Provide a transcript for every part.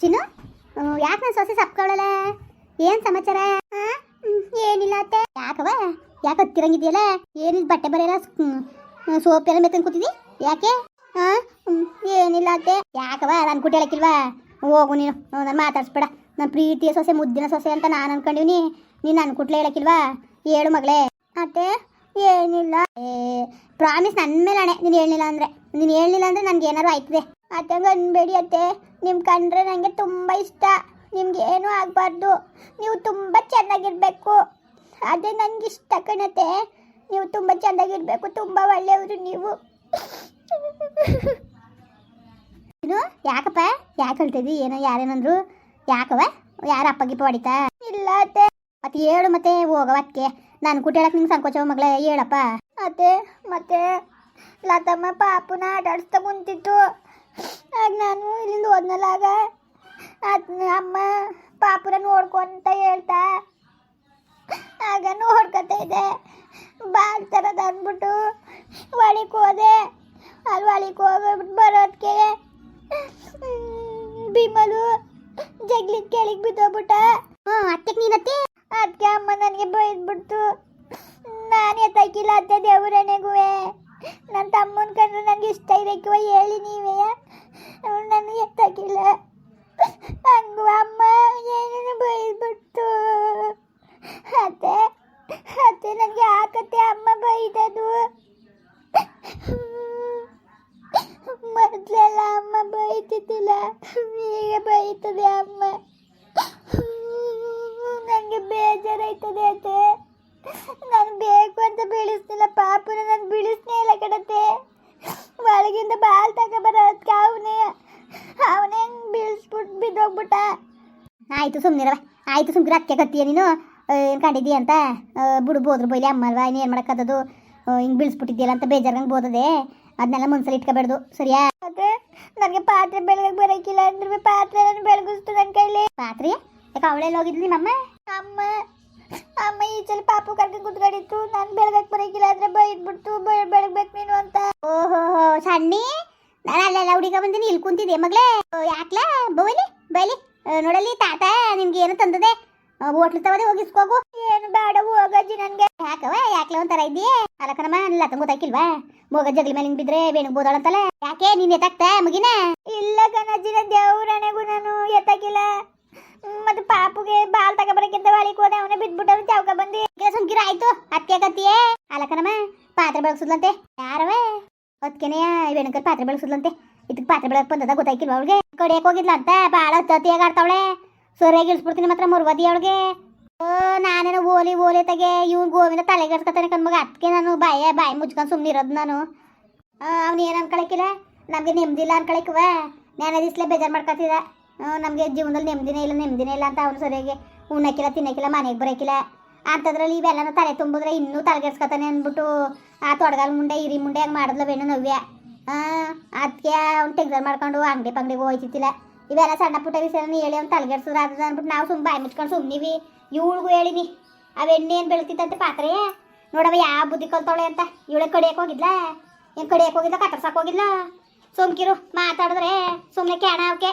ಚಿನ್ನು ಯಾಕೆ ನನ್ನ ಸೊಸೆ ಸಪ್ಕೊಳ್ಳಲ್ಲ ಏನು ಸಮಾಚಾರ? ಏನಿಲ್ಲ ಅತ್ತೆ. ಯಾಕವ ಯಾಕೆ ಹತ್ತಿರಂಗಿದೆಯಲ್ಲ? ಏನಿದ್ ಬಟ್ಟೆ ಬರೆಯಲ್ಲ ಸೋಪ್ ಎಲ್ಲ ಮೆತ್ತಂಗ್ ಕೂತಿದಿ? ಯಾಕೆ? ಆ? ಏನಿಲ್ಲ ಅತ್ತೆ. ಯಾಕವ ನಾನು ಕುಟ್ಟಿ ಹೇಳಕ್ಕಿಲ್ವಾ ಹೋಗು ನೀನು. ನಾನು ಮಾತಾಡ್ಸ್ಬೇಡ. ನನ್ನ ಪ್ರೀತಿಯ ಸೊಸೆ, ಮುದ್ದಿನ ಸೊಸೆ ಅಂತ ನಾನು ಅನ್ಕೊಂಡಿವ್ನಿ. ನೀನು ನನ್ನ ಕುಟ್ಲೆ ಹೇಳಕ್ಕಿಲ್ವಾ ಹೇಳು ಮಗಳೇ. ಅತ್ತೆ, ಏನಿಲ್ಲ. ಏ, ಪ್ರಾಮಿಸ್ ನನ್ನ ಮೇಲೆ ಅಣೆ ನೀನು ಹೇಳಿಲ್ಲ ಅಂದ್ರೆ. ನೀನು ಹೇಳಿಲ್ಲ ಅಂದ್ರೆ ನನಗೆ ಏನಾರು ಆಯ್ತದೆ. ಅತ್ತಂಗ ಅನ್ಬೇಡಿ ಅತ್ತೆ. ನಿಮ್ಮ ಕಂಡ್ರೆ ನನಗೆ ತುಂಬ ಇಷ್ಟ. ನಿಮ್ಗೆ ಏನೂ ಆಗಬಾರ್ದು. ನೀವು ತುಂಬ ಚೆನ್ನಾಗಿರಬೇಕು. ಅದೇ ನನಗೆ ಇಷ್ಟ ಕಣತೆ ನೀವು ತುಂಬ ಚೆನ್ನಾಗಿರ್ಬೇಕು. ತುಂಬ ಒಳ್ಳೆಯವರು ನೀವು. ಏನು? ಯಾಕಪ್ಪ? ಯಾಕೆ ಹೇಳ್ತಿದ್ವಿ ಏನೋ ಯಾರೇನಂದ್ರು? ಯಾಕವ ಯಾರ ಅಪ್ಪ ಗಿಪ್ಪ ಹೊಡಿತಾ? ಇಲ್ಲ ಅತ್ತೆ. ಮತ್ತೆ ಹೇಳು ಮತ್ತೆ ಹೋಗವ ನಾನು ಕುಟ್ಟಿಯಳಕ್ಕೆ ನಿಂಗೆ ಸಂಕೋಚವ ಮಗಳೇ. ಹೇಳಪ್ಪ. ಅತ್ತೆ, ಮತ್ತೆ ಲತಮ್ಮ ಪಾಪುನ ಆಟಾಡಿಸ್ತಾ ಕುಂತಿತ್ತು. ಆಗ ನಾನು ಇಲ್ಲಿಂದ ಹೋದ್ನಲ್ಲ ಆಗ ಅಮ್ಮ ಪಾಪುರ ನೋಡ್ಕೊಂತ ಹೇಳ್ತಾ? ಆಗ ನೋಡ್ಕೊತ ಇದೆ ಬಾಗ್ ತರದ್ ಅಂದ್ಬಿಟ್ಟು ಒಳಿಕ್ ಹೋದೆ. ಅಲ್ಲಿ ಒಳಿಕ್ ಹೋಗ್ಬಿಟ್ಟು ಬರೋದಕ್ಕೆ ಬಿಮಲು ಜಗ್ಲಿ ಕೆಳಗೆ ಬಿದ್ದೋಗ್ಬಿಟ್ಟ. ಹ್ಞೂ ಅತ್ತೆಗೆ ನೀನತ್ತೆ? ಅದಕ್ಕೆ ಅಮ್ಮ ನನಗೆ ಬೈದ್ಬಿಡ್ತು. ನಾನು ಎತ್ತಾಕಿಲ್ಲ ಅತ್ತೆ ದೇವರಣೆಗೂ ನನ್ನ ತಮ್ಮನ ಕಂಡ್ರೆ ನನಗೆ ಇಷ್ಟ ಇರಕ್ಕಿವ ಹೇಳಿ ನೀವೇ. ನನಗೆ ಎತ್ತಾಕಿಲ್ಲ ಹಂಗು ಅಮ್ಮ ಏನೇನು ಬೈದ್ಬಿಡ್ತು? ಅತ್ತೆ ಅತ್ತೆ ನನಗೆ ಯಾಕತ್ತೆ ಅಮ್ಮ ಬೈದದು? ಮೊದಲೆಲ್ಲ ಅಮ್ಮ ಬೈತಿದ್ದಿಲ್ಲ. ಈಗ ಬೈತದೆ ಅಮ್ಮ. ನನಗೆ ಬೇಜಾರಾಯ್ತದೆ ಅತ್ತೆ ನಾನು ಬೇಕು ಅಂತ ಬೀಳಿಸ್ತಿಲ್ಲ ಪಾಪನ ನಾನು ಬೀಳಿಸ್ನೇ ಇಲ್ಲ ಕಡತ್ತೆ ಒಳಗಿಂದ ಬಾಲ್ ತಗೊಬರೋದಕ್ಕೆ ಅವನೇ ಅವನೇ ಬೀಳಿಸ್ಬಿಟ್ಟು ಬಿದ್ದೋಗ್ಬಿಟ್ಟ ಆಯ್ತು ಸುಮ್ಮನಿರವ ಆಯ್ತು ಸುಮ್ಕಿರ ಅದಕ್ಕೆ ಕತ್ತೀಯ ನೀನು? ಏನು ಕಂಡಿದ್ದಿ ಅಂತ? ಬಿಡು ಬೋದ್ರು ಬೈಲಿ ಅಮ್ಮ ನೀನು ಏನು ಮಾಡೋಕ್ಕದ್ದು ಹಿಂಗೆ ಬೀಳಿಸ್ಬಿಟ್ಟಿದ್ಯಲ್ಲ ಅಂತ ಬೇಜಾರಂಗೆ ಬೋದದೆ. ಅದನ್ನೆಲ್ಲ ಮುನ್ಸಲ್ಲಿ ಇಟ್ಕೋಬೇಡ್ದು ಸರಿಯಾ? ಅದೇ ನನಗೆ ಪಾತ್ರೆ ಬೆಳಗ್ಗೆ ಬರೋಕ್ಕಿಲ್ಲ ಅಂದ್ರೆ ಪಾತ್ರೆ ನನ್ನ ಬೆಳಗಿಸ್ತು ನನ್ನ ಕೈಲಿ. ಪಾತ್ರೆ? ಯಾಕೆ ಅವಳೆಲ್ಲ ಹೋಗಿದ್ಲಿ ನಿಮ್ಮಮ್ಮ? ಅಮ್ಮ ಅಮ್ಮ ಈ ಸಲ ಪಾಪು ಕರ್ಕೊಂಡು ಕುತ್ಕೊಂಡಿತ್ತು. ನಾನು ಬೆಳಗಕ್ಕೆ ಬರೋಕ್ಕಿಲ್ಲ ಅಂದ್ರೆ ಬೈದ್ಬಿಡ್ತು. ಬೆಳಗ್ಬೇಕು ನೀನು ಅಂತ. ಓಹೋ ಸಣ್ಣಿ. ನಾನು ಅಲ್ಲೆಲ್ಲ ಹುಡುಗ ಬಂದಿನಿ ಇಲ್ಲಿ ಕುಂತಿದ್ದೆ ಮಗಳೇ? ಯಾಕ್ಲ? ಬೈಲಿ ಬೈಲಿ. ನೋಡಲಿ ತಾತ, ನಿಮ್ಗೆ ಏನು ತಂದದೆ? ಹೋಟ್ಲು ತವದೆ ಹೋಗಿಸ್ಕೋಗು. ಏನು ಬೇಡ ಹೋಗಜ್ಜಿ ನನ್ಗೆ. ಯಾಕವ ಯಾಕ್ಲ ಒಂಥರ ಇದ್ದೀಯ? ಅಲ್ಲ ಕಣಮ್ಮ ಇಲ್ಲ ತಂಗ ಮೋಗ ಜಗ್ಲಿ ಮೇಲೆ ಹಿಂಗ್ ಬಿದ್ರೆ ಬೇಣಗ್ ಬೋದಾಳಂತಲ್ಲ. ಯಾಕೆ, ನೀನ್ ಎತ್ತಾಕ್ತ, ಮಗಿನ? ಇಲ್ಲ ಕಣಜ್ಜಿನ ದೇವ್ರಣೆಗೂ ನಾನು ಎತ್ತಾಕಿಲ್ಲ. ಮತ್ತೆ ಪಾಪುಗೆ ಬಾಲ್ ತಗೊಬರಕ್ಕಿಂತ ಬಾಳಿಗೆ ಹೋದೆ, ಅವನೇ ಬಿದ್ಬಿಟ್ಟು ಚೌಕ ಬಂದಿ. ಸುಮ್ಕಿರ, ಆಯ್ತು ಅತ್ತೆ ಕತ್ತಿಯೇ? ಅಲ್ಲ ಕಣಮ್ಮ ಪಾತ್ರೆ ಬೆಳಗ್ಸುದ್ಲಂತೆ ಯಾರವೇ ಅದಕ್ಕೆನೆಯ ವೇಣುಕರ್ ಪಾತ್ರೆ ಬೆಳಗ್ಸುದ್ಲಂತೆ ಇದಕ್ಕೆ ಪಾತ್ರೆ ಬೆಳಗ್ ಬಂದದ ಗೊತ್ತಾಯ್ಕಿಲ್ವ ಅವಳಿಗೆ? ಕಡಿಯಕ್ ಹೋಗಿದ್ಲ ಅಂತ ಭಾಳ ತತಿಯಾಗಿ ಆಡ್ತಾವಳೆ ಸರಿಯಾಗಿ ಇಳಿಸ್ಬಿಡ್ತೀನಿ ಮಾತ್ರ ಮುರ್ವದಿ ಅವಳಿಗೆ. ಓ, ನಾನೇನೋ ಓಲಿ ಓಲಿ ತಗೆ, ಇವ್ನು ಗೋವಿಂದ ತಲೆಗೆಡ್ಸ್ಕೊತಾನೆ ಕಣ್ಮಗ ಅದಕ್ಕೆ ನಾನು ಬಾಯ, ಬಾಯಿ ಮುಚ್ಕೊಂಡು ಸುಮ್ಮನೆ ಇರೋದು ನಾನು. ಅವ್ನು ಏನು ಅನ್ಕೊಳಕಿಲ್ಲ? ನಮಗೆ ನೆಮ್ಮದಿಲ್ಲ ಅನ್ಕೊಳಕವ. ನಾನು ದಿಸ್ಲೇ ಬೇಜಾರು ಮಾಡ್ಕೊತಿದ್ದ. ನಮಗೆ ಜೀವನದಲ್ಲಿ ನೆಮ್ಮದಿನೇ ಇಲ್ಲ ನೆಮ್ಮದಿನೇ ಇಲ್ಲ ಅಂತ ಅವನು ಸರಿಯಾಗಿ ಉಣ್ಣಕ್ಕಿಲ್ಲ ತಿನ್ನಕ್ಕಿಲ್ಲ ಮನೆಗೆ ಬರೋಕ್ಕಿಲ್ಲ ಅಂಥದ್ರಲ್ಲಿ ಇವೆಲ್ಲನೂ ತಲೆ ತುಂಬಿದ್ರೆ ಇನ್ನೂ ತಲೆಗೆಡ್ಸ್ಕೊತಾನೆ ಅಂದ್ಬಿಟ್ಟು ಆ ತೊಡಗಾಲ ಮುಂಡೆ, ಇರಿ ಮುಂಡೆ ಹಂಗೆ ಮಾಡಿದ್ಲವೇನೋ ನವ್ಯ. ಅದಕ್ಕೆ ಅವ್ನು ಟೆಕ್ಸರ್ ಮಾಡ್ಕೊಂಡು ಅಂಗಡಿ ಪಂಗಡಿಗೆ ಹೋಯ್ತಿತ್ತಿಲ್ಲ ಇವೆಲ್ಲ ಸಣ್ಣ ಪುಟ್ಟ ವಿಷಯನ ಹೇಳಿ ಅವ್ನು ತಲೆಗೆಡ್ಸಿದ್ರೆ ಅದ ಅಂದ್ಬಿಟ್ಟು ನಾವು ಸುಮ್ಮನೆ ಬಾಯಿ ಮುಚ್ಕೊಂಡು ಸುಮ್ಮನಿವಿ ಇವಳಿಗೂ ಹೇಳಿನಿ, ಅವ ಎಣ್ಣೆ ಏನು ಬೆಳೀತಿತ್ತಂತೆ ಪಾತ್ರೆ? ನೋಡವ ಯಾವ ಬುದ್ಧಿ ಕಲ್ತವಳೆ ಅಂತ. ಇವಳೆ ಕಡಿಯಕ್ಕೆ ಹೋಗಿದ್ಲ? ಏನು ಕಡಿಯಕ್ಕೆ ಹೋಗಿದ್ಲ? ಕತ್ತರ್ಸಕ್ಕೆ ಹೋಗಿದ್ಲ? ಸುಮ್ಕಿರು, ಮಾತಾಡಿದ್ರೆ ಸುಮ್ಮನೆ ಕ್ಯಾಣ ಅವಕ್ಕೆ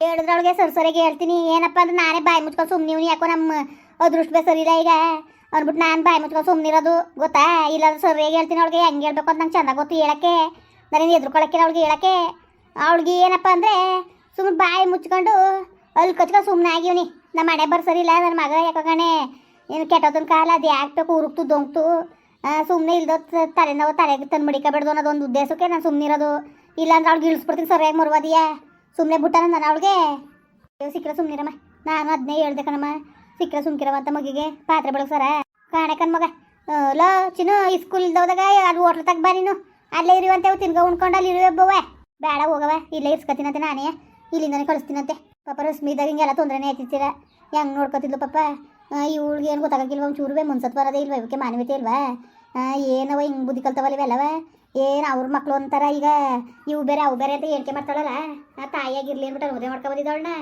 ಹೇಳಿದ್ರೊಳಗೆ ಸರ್ ಸರಿಯಾಗಿ ಹೇಳ್ತೀನಿ, ಏನಪ್ಪ ಅಂದ್ರೆ ನಾನೇ ಬಾಯಿ ಮುಚ್ಕೊಂಡು ಸುಮ್ಮನೆ ಯಾಕೋ ನಮ್ಮ ಅದೃಷ್ಟ ಸರಿಯಿಲ್ಲ ಈಗ. ಅಂದ್ಬಿಟ್ಟು ನಾನು ಬಾಯಿ ಮುಚ್ಕೊಂಡು ಸುಮ್ಮನಿರೋದು ಗೊತ್ತಾ? ಇಲ್ಲಾಂದ್ರೆ ಸರಿಯಾಗಿ ಹೇಳ್ತೀನಿ ಅವಳಿಗೆ, ಹೆಂಗೆ ಹೇಳ್ಬೇಕು ಅಂತ ನಂಗೆ ಚೆನ್ನಾಗಿ ಗೊತ್ತು ಹೇಳಕ್ಕೆ. ನನಗೆ ಎದ್ರುಕೊಳಕ್ಕೆ ಅವಳಿಗೆ ಹೇಳಕ್ಕೆ, ಅವಳಿಗೆ ಏನಪ್ಪ ಅಂದರೆ ಸುಮ್ಮನೆ ಬಾಯಿ ಮುಚ್ಕೊಂಡು ಅಲ್ಲಿ ಕಚ್ಕೊಂಡು ಸುಮ್ಮನೆ ಆಗಿವ್ನಿ. ನಮ್ಮ ಮನೆ ಬರ್ ಸರಿ ಇಲ್ಲ, ನನ್ನ ಮಗ ಯಾಕಣೆ ಏನು ಕೆಟ್ಟೋದನ್ ಕಾಲ ಅದು ಯಾಕೆ ಉರುಕ್ತು, ದೊಂಕ್ತು. ಸುಮ್ಮನೆ ಇಲ್ದೋ ತಲೆನೋವು ತಲೆಗೆ ತಂದು ಮಡಿಕಬೇಡ್ದು ಅನ್ನೋದೊಂದು ಉದ್ದೇಶಕ್ಕೆ ನಾನು ಸುಮ್ಮನೆ ಇರೋದು. ಇಲ್ಲಾಂದ್ರೆ ಅವ್ಳಿಗೆ ಇಳಿಸ್ಬಿಡ್ತೀನಿ, ಸರಿಯಾಗಿ ಮರುವದಿಯ? ಸುಮ್ಮನೆ ಬಿಟ್ಟಾನ ನಾನು ಅವಳಿಗೆ? ಸಿಕ್ಕರೆ ಸುಮ್ಮನಿರಮ್ಮ ನಾನು ಅದನ್ನೇ ಹೇಳ್ದೆ ಕಣಮ್ಮ. ಸಿಕ್ಕರೆ ಸುಮ್ಕಿರಮ್ಮ ಅಂತ ಮಗಿಗೆ ಪಾತ್ರೆ ಬೆಳಗ್ಸಾರ. ಕಾಣೆ ಕಣ್ ಮಗ. ಲೋ, ಚಿನ್ನು, ಈ ಸ್ಕೂಲ್ ಇಲ್ದೋದಾಗ ಅದು ಹೋಟ್ಲ್ ತಗ ಬಾ ಅಲ್ಲೇ ಇರುವಂತೆ ತಿನ್ಗ ಉಣ್ಕೊಂಡು ಅಲ್ಲಿ ಇರುವೆ ಬೇಡ ಹೋಗವ ಇಲ್ಲೇ ಇಸ್ಕತ್ತಿನಂತೆ ನಾನೇ. ಇಲ್ಲಿಂದನೇ ಕಳಿಸ್ತೀನಂತೆ ಪಾಪ ರಶ್ಮಿದಾಗ ಹಿಂಗೆಲ್ಲ ತೊಂದರೆನೇ ಆಯ್ತಿರ್ತೀರ ಹೆಂಗೆ ನೋಡ್ಕೊತಿದ್ಲು ಪಾಪ? ಇವಳಿಗೆ ಏನು ಗೊತ್ತಾಗಕ್ಕಿಲ್ವ ಚೂರುವೆ ಮುನ್ಸತ್ ಬರೋದೇ ಇಲ್ವ? ಇವಕ್ಕೆ ಮಾನವೀಯತೆ ಇಲ್ವಾ? ಏನವ ಹಿಂಗೆ ಬುದ್ಧಿ ಕಲ್ತವಲ್ಲ ಇವೆಲ್ಲವ? ಏನು ಅವ್ರ ಮಕ್ಳು ಅಂತಾರ ಈಗ? ಇವು ಬೇರೆ, ಅವು ಬೇರೆ ಅಂತ ಹೇಳಿಕೆ ಮಾಡ್ತಾಳಲ್ಲ? ಆ ತಾಯಿಯಾಗಿರ್ಲಿ ಅಂದ್ಬಿಟ್ಟು ಮದುವೆ ಮಾಡ್ಕೊಬೋದಿದ್ದವಳನ್ನ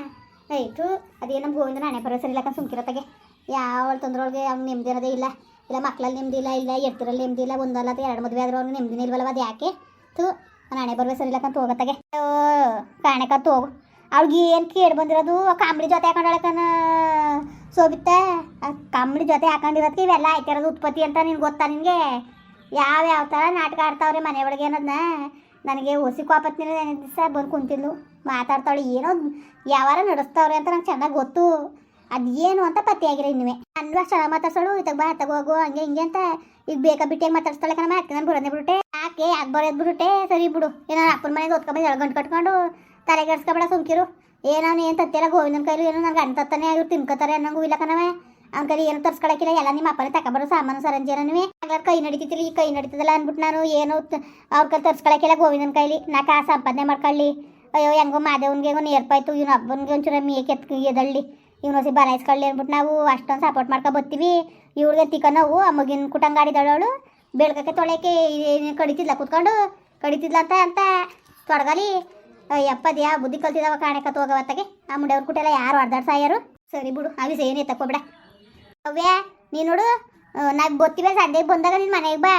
ಆಯಿತು ಅದೇನು ನಮ್ಮ ಗೋವಿಂದ ನಾನೇ ಬರೋ ಸರಿ ಇಲ್ಲಕ್ಕ ಸುಮ್ಕಿರತ್ತಾಗೆ. ಯಾವ ತೊಂದ್ರೊಳಗೆ ಅವ್ನು ನೆಮ್ಮದಿ ಇಲ್ಲ. ಇಲ್ಲ ಮಕ್ಕಳಲ್ಲಿ ನೆಮ್ಮದಿ ಇಲ್ಲ ಇಲ್ಲ ಎಡ್ತಿರಲ್ಲಿ ನೆಮ್ಮದಿ ಇಲ್ಲ, ಒಂದಲ್ಲ ಅಥವಾ ಎರಡು ಮದುವೆ ಆದ್ರೂ ಅವ್ರಿಗೆ ನೆಮ್ಮದಿ ಇಲ್ವಲ್ಲ ಅದು ಯಾಕೆ? ತು ನಾನೇ ಬರ್ಬೇಕು ಸರಿ ಇಲ್ಲಕ್ಕಂತ ಹೋಗತ್ತಾಗೆ ಓ ಹೋಗು ಅವ್ಳಿಗೆ ಏನು ಕೇಳಿ ಬಂದಿರೋದು? ಕಾಂಬಳಿ ಜೊತೆ ಹಾಕೊಂಡಳಕನ ಸೋಬಿತ್ತ ಕಾಂಬಳಿ ಜೊತೆ ಹಾಕೊಂಡಿರೋದಕ್ಕೆ ಇವೆಲ್ಲ ಆಯ್ತಿರೋದು ಉತ್ಪತ್ತಿ ಅಂತ ನಿನ್ಗೆ ಗೊತ್ತಾ ನಿನಗೆ? ಯಾವ ಯಾವ ಥರ ನಾಟಕ ಆಡ್ತಾವ್ರೆ ಮನೆ ಒಳಗೆ ಅನ್ನೋದನ್ನ ನನಗೆ ಹೊಸಿ ಕೋಪತ್ತಿನ ದಿವಸ ಬಂದು ಕುಂತಿದ್ಲು. ಮಾತಾಡ್ತಾಳೆ ಏನೋ ಯಾವಾರ ನಡೆಸ್ತಾವ್ರಿ ಅಂತ ನಂಗೆ ಚೆನ್ನಾಗಿ ಗೊತ್ತು. ಅದು ಏನು ಅಂತ ಪತ್ತೆ ಆಗಿರೋ ಇನ್ನುವೆ. ಅಲ್ವಾ ಸ್ಥಳ ಮಾತಾಡ್ಸೋಳು ಇತ್ತಾಗ ಬಾ, ತಗೋ, ಹೋಗು, ಹಂಗೆ ಅಂತ ಈಗ ಬೇಕಾ ಬಿಟ್ಟಿಯಾಗಿ ಮಾತಾಡ್ಸ್ತಾಳೆ ಕಣಮ್ಮ? ಅದಕ್ಕೆ ನಾನು ಬರೋದೇ ಬಿಡುತ್ತೆ? ಯಾಕೆ ಯಾಕೆ ಬರೋದು ಬಿಡುತ್ತೆ? ಸರಿ ಬಿಡು. ಏನೋ ಅಪ್ಪನ ಮನೆಗೆ ಓದ್ಕೊಂಬಂದು ಎರಡು ಗಂಟೆ ಕಟ್ಕೊಂಡು ತಲೆಗೆಡ್ಸ್ಕೊಬೇಡ ಸುಮ್ಕಿರು. ಏನೋ ಏನು ತತ್ತಿಲ್ಲ ಗೋವಿಂದನ ಕೈಲಿ ಏನೋ ನನಗೆ ಅಣ್ಣ ತತ್ತನೇ ಇವ್ರು ತಿನ್ಕೋತಾರೆ ಅನ್ನಂಗೂ ಇಲ್ಲ ಕಣವೆ. ಅವ್ನ ಕೈಲಿ ಏನು ತರ್ಸ್ಕೊಳಕಿಲ್ಲ, ಎಲ್ಲ ನಿಮ್ಮ ಅಪ್ಪನೇ ಬರೋ ಸಾಮಾನು ಸರಂಜನವೇ ಹಾಗಾದ್ರೆ ಕೈ ನಡೀತಿತ್ತಿಲ್ಲ ಈ ಕೈ ನಡೀತದಲ್ಲ ಅಂದ್ಬಿಟ್ಟು ನಾನು ಏನು ಅವ್ರ ಕೈ ತರ್ಸ್ಕೊಳಕಿಲ್ಲ ಗೋವಿಂದನ ಕೈಲಿ. ನಾ ಕಾ ಸಂಪಾದನೆ ಮಾಡ್ಕೊಳ್ಳಿ. ಅಯ್ಯೋ ಹೆಂಗೋ ಮಾದೇವನ್ಗೆ ನೇರ್ಪಾಯ್ತು, ಇವನು ಹಬ್ಬನಿಗೆ ಒಂಚೂರ ಮೇಕೆ ಎದಳ್ಳಿ. ಇವ್ನು ಹೊಸಿ ಬಲಾಯಿಸ್ಕೊಳ್ಳಿ ಅಂದ್ಬಿಟ್ಟು ನಾವು ಅಷ್ಟೊಂದು ಸಪೋರ್ಟ್ ಮಾಡ್ಕೊ ಬರ್ತೀವಿ. ಇವ್ರಿಗೆ ತಿಕ್ಕ ನಾವು, ಆ ಮಗಿನ ಬೆಳ್ಕಕ್ಕೆ ತೊಳೆಯಕ್ಕೆ ಕಡಿತಿದ್ಲ ಕುತ್ಕೊಂಡು, ಕಡಿತಿದ್ಲ ಅಂತ ಅಂತ ತೊಡಗಲಿ. ಯಾವ ಬುದ್ಧಿ ಕಲ್ತಿದಾವ ಕಾಣೆ ಕತ್ತು ಹೋಗವತ್ತಾಗೆ ಆ ಮುಂಡೆಯವ್ರ ಕುಟೆಲ್ಲ ಯಾರು ಹೊಡ್ದಾಡ್ ಸಾಯರು? ಸರಿ ಬಿಡು ಅವಿಸ ಏನೇ ತಕೋಬೇಡ ಅವ್ಯಾ ನೀನು ನೋಡು ನಾವು ಬತ್ತೀವಿ ಸಂಡೆಗೆ ಬಂದಾಗ ನಿನ್ನ ಮನೆಗೆ ಬಾ.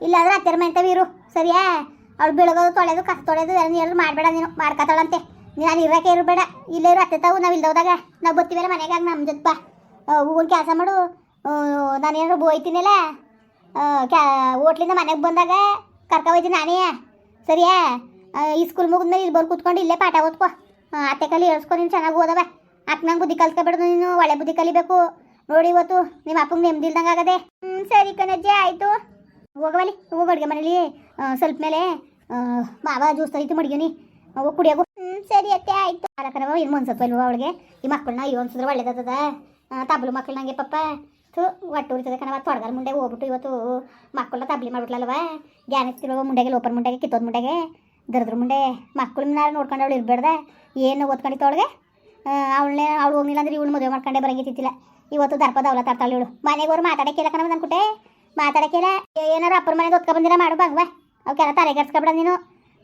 ಇಲ್ಲಾದ್ರೆ ಹತ್ತಿರ ಇರು. ಸರಿಯಾ? ಅವ್ಳು ಬೆಳಗೋದು ತೊಳೆದು ಕಸ ತೊಳೆದು ಎಲ್ಲ ಮಾಡಬೇಡ ನೀನು, ಮಾಡ್ಕೊತಾಳಂತೆ. ನಾನು ಇರೋಕೆ ಇರಬೇಡ ಇಲ್ಲೇ ಇರು ಅತ್ತೆ ತಾವು, ನಾವು ಇಲ್ದೋದಾಗ ನಾವು ಬತ್ತೀವಲ್ಲ ಮನೆಗೆ ನಮ್ಮ ಜೊತೆ ಬಾ ಹೂವಿನ ಕೆಲಸ ಮಾಡು. ನಾನೇನಾದ್ರು ಬೋಯ್ತೀನಲ್ಲ ಕ್ಯಾ, ಹೋಟ್ಲಿಂದ ಮನೆಗೆ ಬಂದಾಗ ಕರ್ಕ ಹೋಯ್ತೀನಿ ನಾನೇ. ಸರಿಯಾ? ಈ ಸ್ಕೂಲ್ ಮುಗಿದ್ಮೇಲೆ ಇಲ್ಲಿ ಬಂದು ಕೂತ್ಕೊಂಡು ಇಲ್ಲೇ ಪಾಠ ಓದ್ಕೋ. ಅತ್ತೆ ಕಲಿ ಹೇಳ್ಸ್ಕೊ, ನೀನು ಚೆನ್ನಾಗಿ ಓದವ. ಅಕ್ಕ ನಂಗೆ ಬುದ್ಧಿ ಕಲ್ತ್ಕೊಬೇಡ ನೀನು, ಒಳ್ಳೆ ಬುದ್ಧಿ ಕಲಿಬೇಕು. ನೋಡಿ ಇವತ್ತು ನಿಮ್ಮ ಅಪ್ಪಂಗೆ ನೆಮ್ಮದಿ ಇಲ್ದಂಗೆ ಆಗದೆ. ಹ್ಞೂ ಸರಿ ಕಣಜ್ಜಿ, ಆಯಿತು. ಹೋಗವಲ್ಲಿ ಹೋಗಿ ಅಡುಗೆ ಮನೇಲಿ. ಸ್ವಲ್ಪ ಮೇಲೆ ಮಾವ ಜ್ಯೂಸ್ ತರಿತು ಮಡ್ಗೀನಿ. ಹೋಗಿ, ಕುಡಿಯೋಗು. ಸರಿ ಅತ್ತೆ, ಆಯ್ತು. ಅಲಕನವ ಇನ್ನು ಮನ್ಸತ್ವ ಇಲ್ವ ಅವಳಿಗೆ? ಈ ಮಕ್ಕಳನ್ನ ಅಯ್ಯೋ ಅನ್ಸಿದ್ರೆ ಒಳ್ಳೇದದ ತಬ್ಲು ಮಕ್ಕಳು ನಂಗೆ ಪಪ್ಪ. ಥು, ಒಟ್ಟು ಉಳಿತದೆ ಕಣವ ತೊಡಗಲ್ ಮುಂಡೆ ಹೋಗ್ಬಿಟ್ಟು ಇವತ್ತು ಮಕ್ಕಳನ್ನ ತಬ್ಲಿ ಮಾಡ್ಬಿಟ್ಲಲ್ವ? ಗ್ಯಾನಿಸ್ತಿರುವ ಮುಂಡೆಗೆ ಲೋಪರ್ ಮುಂಡೆಗೆ, ಕಿತ್ತೋದ್ ಮುಂಡೆಗೆ. ದರದ್ರ ಮುಂಡೆ. ಮಕ್ಕಳು ಮಕ್ಕಳನ್ನ ನೋಡ್ಕೊಂಡು ಅವಳು ಇರ್ಬೇಡ್ದೆ. ಏನು ಓದ್ಕೊಂಡಿತ್ತು ಅವಳಿಗೆ? ಅವಳನ್ನೇ ಅವಳು ಹೋಗಿಲ್ಲ ಅಂದ್ರೆ ಇವಳು ಮದುವೆ ಮಾಡ್ಕೊಂಡೆ ಬರಂಗಿತ್ತಿಲ್ಲ ಇವತ್ತು ದರ್ಪ ದವಲ ತರ್ತಾಳೆ ಇವಳು. ಮನೆಗೆ ಅವ್ರು ಮಾತಾಡಕ್ಕಿಲ್ಲ ಕಣವ ಅಂದ್ಕೊಟ್ಟೆ ಮಾತಾಡಕ್ಕಿಲ್ಲ ಏನಾರು ಅಪ್ಪರ ಮನೆಗೆ ಓದ್ಕೊ ಬಂದಿರ ಮಾಡು ಬಂಗ್ವಾ ಅವಕ್ಕೆಲ್ಲ ತಲೆಗೆಡ್ಸ್ಕೊಬಿಡ ನೀನು.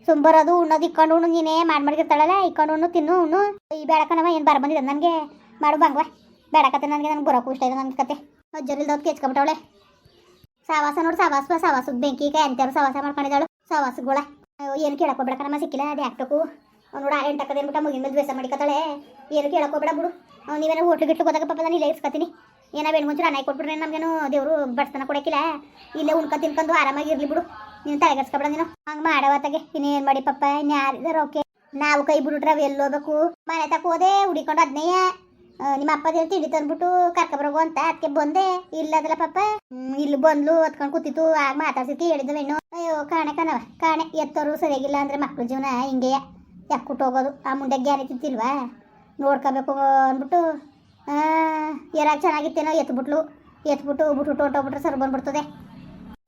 ಸುಂಬರೋದು, ಉಣ್ಣೋದು ಇಕ್ಕೊಂಡು ಉಣ್ಣು, ನೀನೇ ಮಾಡಿ ಮಾಡಿರ್ತಾಳಲ್ಲ ಇಕ್ಕೊಂಡು ಉಣ್ಣು, ತಿನ್ನು, ಉಣ್ಣು. ಈ ಬೇಡಕನವ ಏನು ಬರ ಬಂದಿದೆ ನನಗೆ? ಮಾಡು ಬಂಗ್ವ ಬೇಡಕತ್ತೆ ನನಗೆ ನನಗೆ ಬರೋಕ್ಕೂ ಇಷ್ಟ ಇದೆ ನನ್ನ ಕತೆ. ಅಜ್ಜರಿಲ್ದವ್ರು ಕೆಚ್ಕೊಬಿಟ್ಟವಳೆ. ಸಾವಾಸ ನೋಡಿ, ಸಾವಾಸ, ಸಾವಾಸದ ಬೆಂಕಿ ಕೈ ಅಂತ್ಯಾರು ಸಾವಾಸ ಮಾಡ್ಕೊಂಡಿದ್ದಾಳು. ಸಾವಾಸಗಳ. ಏನು ಕೇಳಕ್ಕೋಬೇಡ ಕಣಮ್ಮ, ಸಿಕ್ಕಿಲ್ಲ, ಅದು ಯಾಕಬೇಕು ನೋಡು ಎಂಟಕ್ಕದ ಏನ್ಬಿಟ್ಟ ಮುಗಿನ ಮೇಲೆ ದ್ವೇಷ ಮಾಡಿಕತ್ತಾಳೆ ಏನು ಕೇಳಕ್ಕೋಬೇಡ ಬಿಡು ನೀವೇನೋ ಹೋಟ್ಲು ಗಿಟ್ಲು ಗೊತ್ತಾಗ ಪಾಪ ನಾನು ಇಲ್ಲೇ ಇಸ್ಕೊತೀನಿ ಏನೋ ಬೆಣ್ಣು ಮುಂಚೆ ಅನ್ನ ಕೊಟ್ಬಿಟ್ರೆ ನಮಗೇನು ದೇವರು ಬಡ್ತನ ಕೊಡೋಕ್ಕಿಲ್ಲ. ಇಲ್ಲೇ ಉಣ್ಕೊ ತಿನ್ಕೊಂಡು ಆರಾಮಾಗಿ ಇರ್ಲಿ ಬಿಡು. ನೀನು ತಲೆಗೆಡ್ಸ್ಕೊಬೇಡ ನೀನು. ಹಂಗೆ ಮಾಡವತ್ತಾಗೆ ಇನ್ನೇನು ಮಾಡಿ ಪಪ್ಪ ಇನ್ನು ಓಕೆ. ನಾವು ಕೈ ಬಿಟ್ಬಿಟ್ರೆ ಅವು ಎಲ್ಲಿ ಹೋಗ್ಬೇಕು? ಮನೆ ತಕ ಹೋದೆ, ಹುಡಿಕೊಂಡು ಅದನ್ನೇ ನಿಮ್ಮ ಅಪ್ಪದೇನು ತಿಂಡಿ ತಂದ್ಬಿಟ್ಟು ಕರ್ಕೊಬರೋಗು ಅಂತ. ಅದಕ್ಕೆ ಬಂದೆ. ಇಲ್ಲದಲ್ಲ ಪಪ್ಪ. ಇಲ್ಲಿ ಬಂದ್ಲು, ಹೊತ್ಕೊಂಡು ಕೂತಿತ್ತು. ಆಗ ಮಾತಾಡ್ಸಿದ್ಕೆ ಹೇಳಿದ್ವಿ ಹೆಣ್ಣು. ಅಯ್ಯೋ, ಕಾಣೆ ಕಣವ ಕಾಣೆ. ಎತ್ತೋರು ಸರಿಯಾಗಿಲ್ಲ ಅಂದ್ರೆ ಮಕ್ಳ ಜೀವನ ಹಿಂಗೆ ಯಾಕುಟ್ ಹೋಗೋದು? ಆ ಮುಂಡೆ ಗ್ಯಾರಿ ತಿಂತಿಲ್ವಾ ನೋಡ್ಕೋಬೇಕು ಅಂದ್ಬಿಟ್ಟು ಯಾರಾಗ ಚೆನ್ನಾಗಿತ್ತೇನೋ ಎತ್ಬಿಟ್ಲು. ಎತ್ಬಿಟ್ಟು ಬಿಟ್ಟು ಹೊಟ್ಟೋಗ್ಬಿಟ್ರೆ ಸರ್ ಬಂದ್ಬಿಡ್ತದೆ.